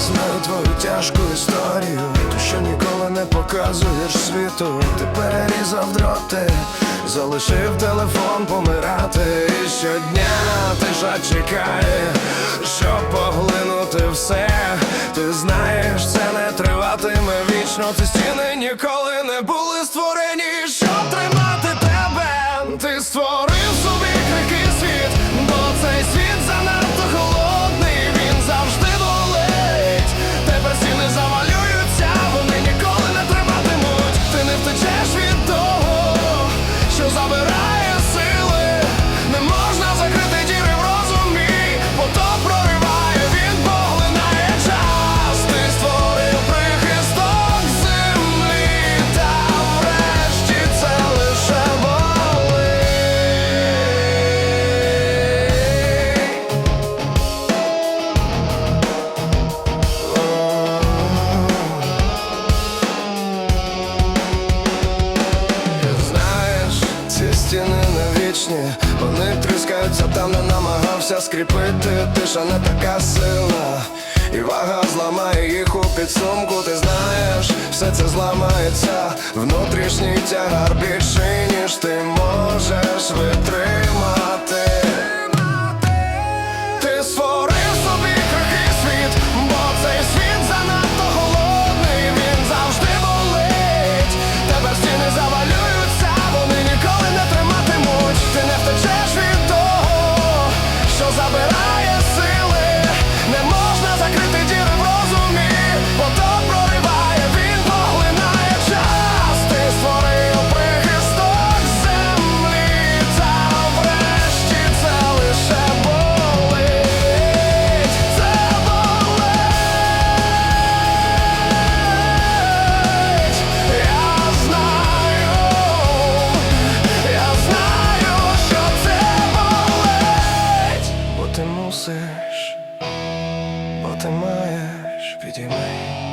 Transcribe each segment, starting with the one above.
знаю твою тяжку історію, ту, що ніколи не показуєш світу, ти перерізав дроти, залишив телефон помирати. І щодня тиша чекає, щоб поглинути все. Ти знаєш, це не триватиме вічно, ці стіни ніколи не будуть. там не намагався скріпити, тиша не така сильна, і вага зламає їх у підсумку, ти знаєш, все це зламається, внутрішній тягар більший, ніж ти можеш витримати.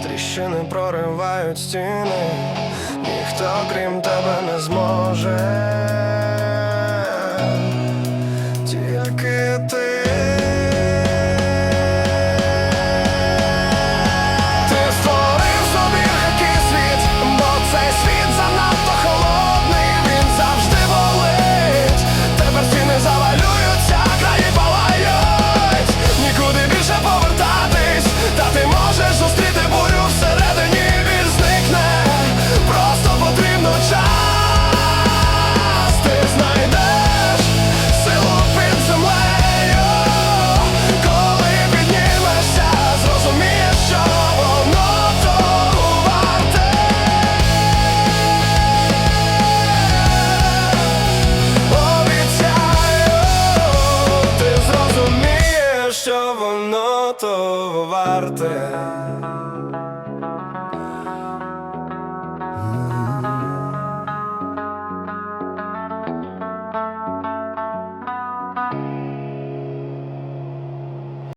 Тріщини проривають стіни, ніхто крім тебе не зможе. того варте.